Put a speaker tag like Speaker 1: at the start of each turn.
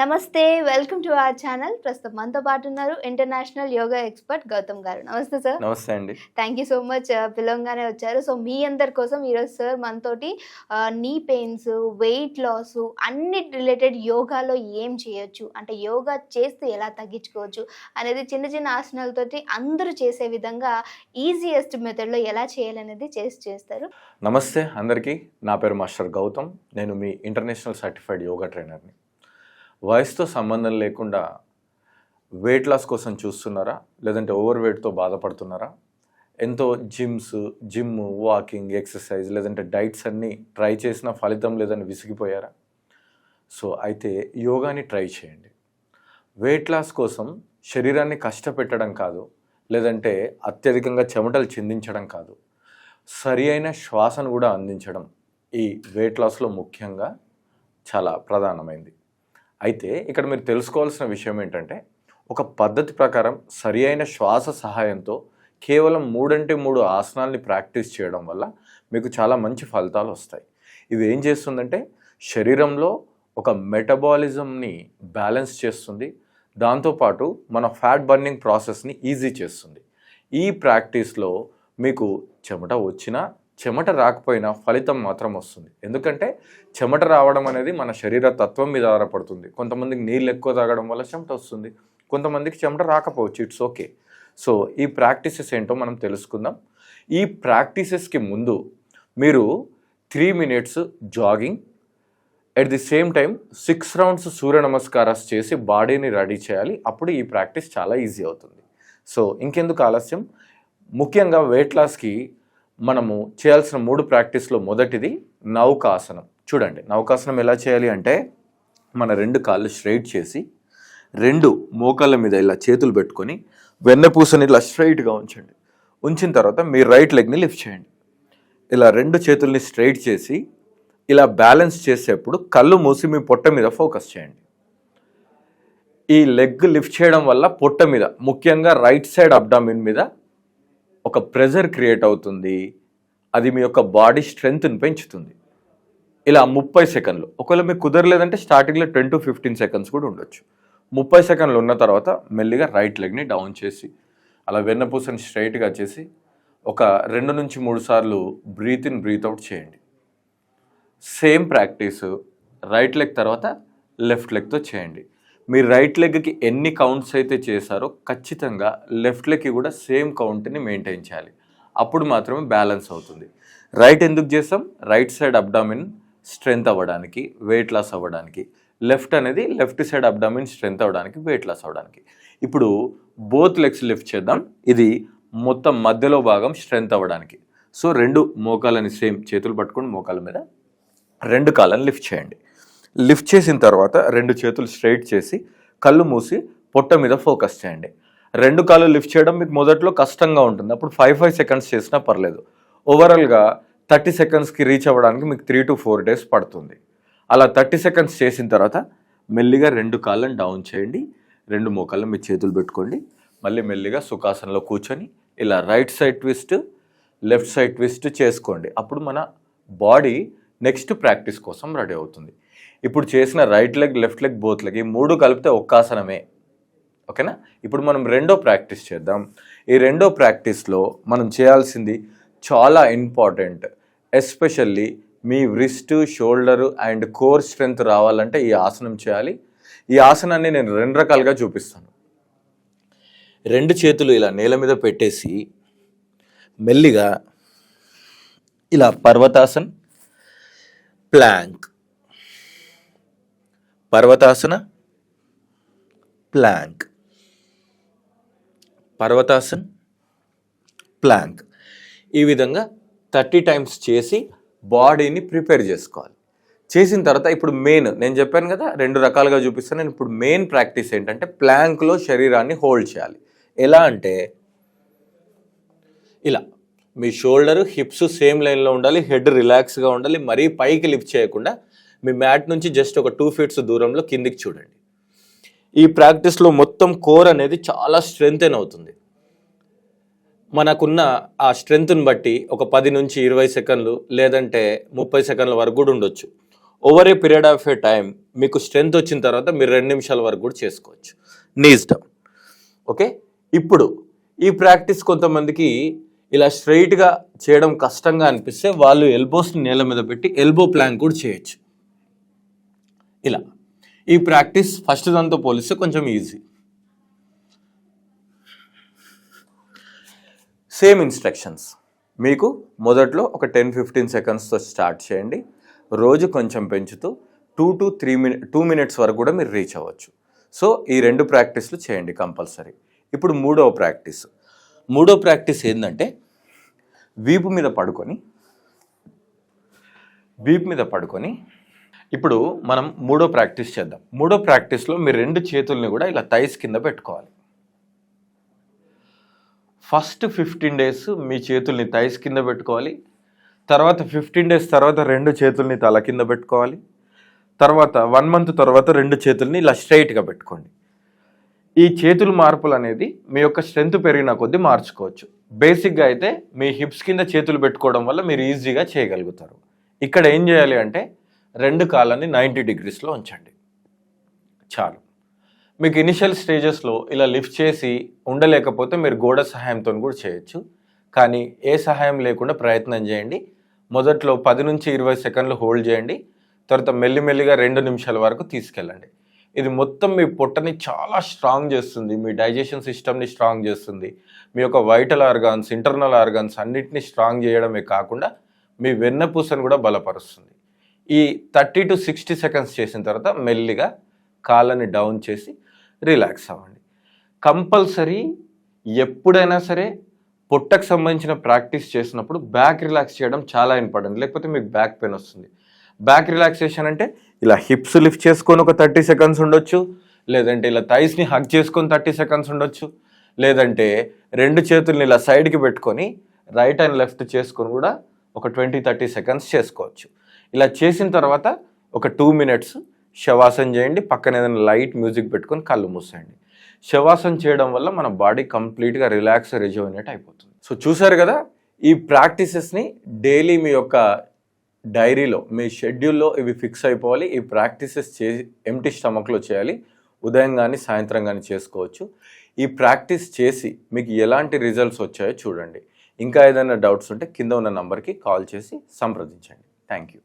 Speaker 1: నమస్తే welcome to our channel. ప్రస్తుతం మనతో పాటు ఉన్నారు ఇంటర్నేషనల్ యోగా ఎక్స్పర్ట్ గౌతమ్ గారు. నమస్తే సార్
Speaker 2: నమస్తే అండి.
Speaker 1: థ్యాంక్ యూ సో మచ్ పిలవంగానే వచ్చారు. సో మీ అందరి కోసం ఈరోజు సార్ మనతోటి నీ పెయిన్స్ వెయిట్ లాస్ అన్ని రిలేటెడ్ యోగాలో ఏం చేయొచ్చు? అంటే యోగా చేస్తే ఎలా తగ్గించుకోవచ్చు? అనేది చిన్న చిన్న ఆసనాలతోటి అందరూ చేసే విధంగా ఈజియెస్ట్ మెథడ్లో ఎలా చేయాలనేది చేసి చేస్తారు.
Speaker 2: నమస్తే అందరికీ. నా పేరు మాస్టర్ గౌతమ్. నేను మీ ఇంటర్నేషనల్ సర్టిఫైడ్ యోగా ట్రైనర్ని వయసుతో సంబంధం లేకుండా వెయిట్ లాస్ కోసం చూస్తున్నారా? లేదంటే ఓవర్ వెయిట్తో బాధపడుతున్నారా? ఎంతో జిమ్స్ జిమ్ వాకింగ్ ఎక్సర్సైజ్ లేదంటే డైట్స్ అన్నీ ట్రై చేసినా ఫలితం లేదని విసిగిపోయారా? సో అయితే యోగాని ట్రై చేయండి. వెయిట్ లాస్ కోసం శరీరాన్ని కష్టపెట్టడం కాదు లేదంటే అత్యధికంగా చెమటలు చిందించడం కాదు సరి అయిన శ్వాసను కూడా అందించడం ఈ వెయిట్ లాస్లో ముఖ్యంగా చాలా ప్రధానమైంది. అయితే ఇక్కడ మీరు తెలుసుకోవాల్సిన విషయం ఏంటంటే ఒక పద్ధతి ప్రకారం సరి అయిన శ్వాస సహాయంతో కేవలం మూడంటే మూడు ఆసనాల్ని ప్రాక్టీస్ చేయడం వల్ల మీకు చాలా మంచి ఫలితాలు వస్తాయి. ఇది ఏం చేస్తుందంటే శరీరంలో ఒక మెటబాలిజంని బ్యాలెన్స్ చేస్తుంది. దాంతోపాటు మన ఫ్యాట్ బర్నింగ్ ప్రాసెస్ని ఈజీ చేస్తుంది. ఈ ప్రాక్టీస్లో మీకు చెమట వచ్చినా చెమట రాకపోయినా ఫలితం మాత్రం వస్తుంది. ఎందుకంటే చెమట రావడం అనేది మన శరీర తత్వం మీద ఆధారపడుతుంది. కొంతమందికి నీళ్ళు ఎక్కువ తాగడం వల్ల చెమట వస్తుంది. కొంతమందికి చెమట రాకపోవచ్చు ఇట్స్ ఓకే సో ఈ ప్రాక్టీసెస్ ఏంటో మనం తెలుసుకుందాం. ఈ ప్రాక్టీసెస్కి ముందు మీరు three minutes jogging at the same time six rounds Surya నమస్కారాలు చేసి బాడీని రెడీ చేయాలి. అప్పుడు ఈ ప్రాక్టీస్ చాలా ఈజీ అవుతుంది. సో ఇంకెందుకు ఆలస్యం? ముఖ్యంగా వెయిట్ లాస్కి మనము చేయాల్సిన మూడు ప్రాక్టీస్లో మొదటిది నౌకాసనం. చూడండి నౌకాసనం ఎలా చేయాలి అంటే మన రెండు కాళ్ళు స్ట్రైట్ చేసి రెండు మోకాళ్ళ మీద ఇలా చేతులు పెట్టుకొని వెన్నపూసని ఇలా స్ట్రైట్గా ఉంచండి. ఉంచిన తర్వాత మీ రైట్ లెగ్ని లిఫ్ట్ చేయండి. ఇలా రెండు చేతుల్ని స్ట్రైట్ చేసి ఇలా బ్యాలెన్స్ చేసేప్పుడు కళ్ళు మూసి మీ పొట్ట మీద ఫోకస్ చేయండి. ఈ లెగ్ లిఫ్ట్ చేయడం వల్ల పొట్ట మీద ముఖ్యంగా రైట్ సైడ్ అబ్డామిన్ మీద ఒక ప్రెజర్ క్రియేట్ అవుతుంది. అది మీ యొక్క బాడీ స్ట్రెంగ్త్ని పెంచుతుంది. ఇలా ముప్పై సెకండ్లు. ఒకవేళ మీకు కుదరలేదంటే స్టార్టింగ్లో టెన్ టు ఫిఫ్టీన్ సెకండ్స్ కూడా ఉండొచ్చు. ముప్పై సెకండ్లు ఉన్న తర్వాత మెల్లిగా రైట్ లెగ్ని డౌన్ చేసి అలా వెన్నపూసని స్ట్రైట్గా చేసి ఒక రెండు నుంచి మూడు సార్లు బ్రీత్ ఇన్ బ్రీత్ అవుట్ చేయండి. సేమ్ ప్రాక్టీస్ రైట్ లెగ్ తర్వాత లెఫ్ట్ లెగ్తో చేయండి. మీ రైట్ లెగ్కి ఎన్ని కౌంట్స్ అయితే చేశారో ఖచ్చితంగా లెఫ్ట్ లెగ్కి కూడా సేమ్ కౌంట్ని మెయింటైన్ చేయాలి. అప్పుడు మాత్రమే బ్యాలెన్స్ అవుతుంది. రైట్ ఎందుకు చేస్తాం రైట్ సైడ్ అబ్డామిన్ స్ట్రెంత్ అవ్వడానికి వెయిట్ లాస్ అవ్వడానికి. లెఫ్ట్ అనేది లెఫ్ట్ సైడ్ అబ్డామిన్ స్ట్రెంత్ అవ్వడానికి వెయిట్ లాస్ అవ్వడానికి. ఇప్పుడు బోత్ లెగ్స్ లిఫ్ట్ చేద్దాం. ఇది మొత్తం మధ్యలో భాగం స్ట్రెంత్ అవ్వడానికి. సో రెండు మోకాలని సేమ్ చేతులు పట్టుకొని మోకాల మీద రెండు కాళ్ళని లిఫ్ట్ చేయండి. లిఫ్ట్ చేసిన తర్వాత రెండు చేతులు స్ట్రైట్ చేసి కళ్ళు మూసి పొట్ట మీద ఫోకస్ చేయండి. రెండు కాళ్ళు లిఫ్ట్ చేయడం మీకు మొదట్లో కష్టంగా ఉంటుంది. అప్పుడు ఫైవ్ ఫైవ్ సెకండ్స్ చేసినా పర్లేదు. ఓవరాల్గా థర్టీ సెకండ్స్కి రీచ్ అవ్వడానికి మీకు త్రీ టు ఫోర్ డేస్ పడుతుంది. అలా థర్టీ సెకండ్స్ చేసిన తర్వాత మెల్లిగా రెండు కాళ్ళని డౌన్ చేయండి. రెండు మోకాళ్ళని మీ చేతులు పెట్టుకోండి. మళ్ళీ మెల్లిగా సుఖాసనంలో కూర్చొని ఇలా right side twist left side twist చేసుకోండి. అప్పుడు మన బాడీ నెక్స్ట్ ప్రాక్టీస్ కోసం రెడీ అవుతుంది. ఇప్పుడు చేసిన right leg left leg both leg ఈ మూడు కలిపితే ఒక్క ఆసనమే. ఓకేనా? ఇప్పుడు మనం రెండో ప్రాక్టీస్ చేద్దాం. ఈ రెండో ప్రాక్టీస్లో మనం చేయాల్సింది చాలా important especially me wrist shoulder and core strength రావాలంటే ఈ ఆసనం చేయాలి. ఈ ఆసనాన్ని నేను రెండు రకాలుగా చూపిస్తాను. రెండు చేతులు ఇలా నేల మీద పెట్టేసి మెల్లిగా ఇలా Parvatasan plank Parvatasana? Plank Parvatasan? Plank ఈ విధంగా థర్టీ టైమ్స్ చేసి బాడీని ప్రిపేర్ చేసుకోవాలి. చేసిన తర్వాత ఇప్పుడు మెయిన్ నేను చెప్పాను కదా రెండు రకాలుగా చూపిస్తాను. నేను ఇప్పుడు మెయిన్ ప్రాక్టీస్ ఏంటంటే ప్లాంక్లో శరీరాన్ని హోల్డ్ చేయాలి. ఎలా అంటే ఇలా మీ షోల్డర్ హిప్స్ సేమ్ లైన్లో ఉండాలి హెడ్ రిలాక్స్గా ఉండాలి మరీ పైకి లిఫ్ట్ చేయకుండా మీ మ్యాట్ నుంచి జస్ట్ ఒక టూ ఫీట్స్ దూరంలో కిందికి చూడండి. ఈ ప్రాక్టీస్లో మొత్తం కోర్ అనేది చాలా స్ట్రెంగ్తెన్ అవుతుంది. మనకున్న ఆ స్ట్రెంగ్త్ని బట్టి ఒక పది నుంచి ఇరవై సెకండ్లు లేదంటే ముప్పై సెకండ్ల వరకు కూడా ఉండొచ్చు. Over a period of a time మీకు స్ట్రెంత్ వచ్చిన తర్వాత మీరు రెండు నిమిషాల వరకు కూడా చేసుకోవచ్చు. నీస్ డౌన్ ఓకే ఇప్పుడు ఈ ప్రాక్టీస్ కొంతమందికి ఇలా స్ట్రైట్గా చేయడం కష్టంగా అనిపిస్తే వాళ్ళు ఎల్బోస్ని నేల మీద పెట్టి ఎల్బో ప్లాంక్ కూడా చేయొచ్చు. ఇలా. ఈ ప్రాక్టీస్ ఫస్ట్ దాంతో పోలిస్తే కొంచెం ఈజీ సేమ్ ఇన్స్ట్రక్షన్స్ మీకు మొదట్లో ఒక టెన్ ఫిఫ్టీన్ సెకండ్స్తో స్టార్ట్ చేయండి. రోజు కొంచెం పెంచుతూ two to three minute two minutes వరకు కూడా మీరు రీచ్ అవ్వచ్చు. సో ఈ రెండు ప్రాక్టీస్లు చేయండి కంపల్సరీ. ఇప్పుడు మూడవ ప్రాక్టీస్. మూడో ప్రాక్టీస్ ఏంటంటే వీపు మీద పడుకొని వీపు మీద పడుకొని ఇప్పుడు మనం మూడో ప్రాక్టీస్ చేద్దాం. మూడో ప్రాక్టీస్లో మీరు రెండు చేతుల్ని కూడా ఇలా థైస్ కింద పెట్టుకోవాలి. ఫస్ట్ ఫిఫ్టీన్ డేస్ మీ చేతుల్ని థైస్ కింద పెట్టుకోవాలి. తర్వాత ఫిఫ్టీన్ డేస్ తర్వాత రెండు చేతుల్ని తల కింద పెట్టుకోవాలి. తర్వాత వన్ మంత్ తర్వాత రెండు చేతుల్ని ఇలా స్ట్రైట్గా పెట్టుకోండి. ఈ చేతుల మార్పులు అనేది మీ యొక్క స్ట్రెంత్ పెరిగిన కొద్దీ మార్చుకోవచ్చు. బేసిక్గా అయితే మీ హిప్స్ కింద చేతులు పెట్టుకోవడం వల్ల మీరు ఈజీగా చేయగలుగుతారు. ఇక్కడ ఏం చేయాలి అంటే రెండు కాళ్ళని నైంటీ డిగ్రీస్లో ఉంచండి. చాలు. మీకు ఇనిషియల్ స్టేజెస్లో ఇలా లిఫ్ట్ చేసి ఉండలేకపోతే మీరు గోడ సహాయంతో కూడా చేయొచ్చు. కానీ ఏ సహాయం లేకుండా ప్రయత్నం చేయండి. మొదట్లో పది నుంచి ఇరవై సెకండ్లు హోల్డ్ చేయండి. తర్వాత మెల్లిమెల్లిగా రెండు నిమిషాల వరకు తీసుకెళ్ళండి. ఇది మొత్తం మీ పొట్టని చాలా స్ట్రాంగ్ చేస్తుంది. మీ డైజెషన్ సిస్టమ్ని స్ట్రాంగ్ చేస్తుంది. మీ యొక్క వైటల్ ఆర్గాన్స్ ఇంటర్నల్ ఆర్గాన్స్ అన్నిటిని స్ట్రాంగ్ చేయడమే కాకుండా మీ వెన్నపూసను కూడా బలపరుస్తుంది. ఈ థర్టీ టు సిక్స్టీ సెకండ్స్ చేసిన తర్వాత మెల్లిగా కాళ్ళని డౌన్ చేసి రిలాక్స్ అవ్వండి. కంపల్సరీ ఎప్పుడైనా సరే పొట్టకు సంబంధించిన ప్రాక్టీస్ చేసినప్పుడు బ్యాక్ రిలాక్స్ చేయడం చాలా ఇంపార్టెంట్. లేకపోతే మీకు బ్యాక్ పెయిన్ వస్తుంది. బ్యాక్ రిలాక్సేషన్ అంటే ఇలా హిప్స్ లిఫ్ట్ చేసుకొని ఒక థర్టీ సెకండ్స్ ఉండొచ్చు లేదంటే ఇలా థైస్ని హక్ చేసుకొని థర్టీ సెకండ్స్ ఉండొచ్చు లేదంటే రెండు చేతుల్ని ఇలా సైడ్కి పెట్టుకొని రైట్ అండ్ లెఫ్ట్ చేసుకొని కూడా ఒక ట్వంటీ థర్టీ సెకండ్స్ చేసుకోవచ్చు. ఇలా చేసిన తర్వాత ఒక టూ మినిట్స్ శవాసన చేయండి. పక్కన ఏదైనా లైట్ మ్యూజిక్ పెట్టుకొని కళ్ళు మూసేయండి. శవాసన చేయడం వల్ల మన బాడీ కంప్లీట్గా రిలాక్స్ రిజోనేట్ అయిపోతుంది. సో చూసారు కదా ఈ ప్రాక్టీసెస్ని డైలీ మీ యొక్క డైరీలో మీ షెడ్యూల్లో ఇవి ఫిక్స్ అయిపోవాలి. ఈ ప్రాక్టీసెస్ చేసి ఎంటీ స్టమక్లో చేయాలి. ఉదయం కానీ సాయంత్రం కానీ చేసుకోవచ్చు. ఈ ప్రాక్టీస్ చేసి మీకు ఎలాంటి రిజల్ట్స్ వచ్చాయో చూడండి. ఇంకా ఏదైనా డౌట్స్ ఉంటే కింద ఉన్న నంబర్కి కాల్ చేసి సంప్రదించండి. Thank you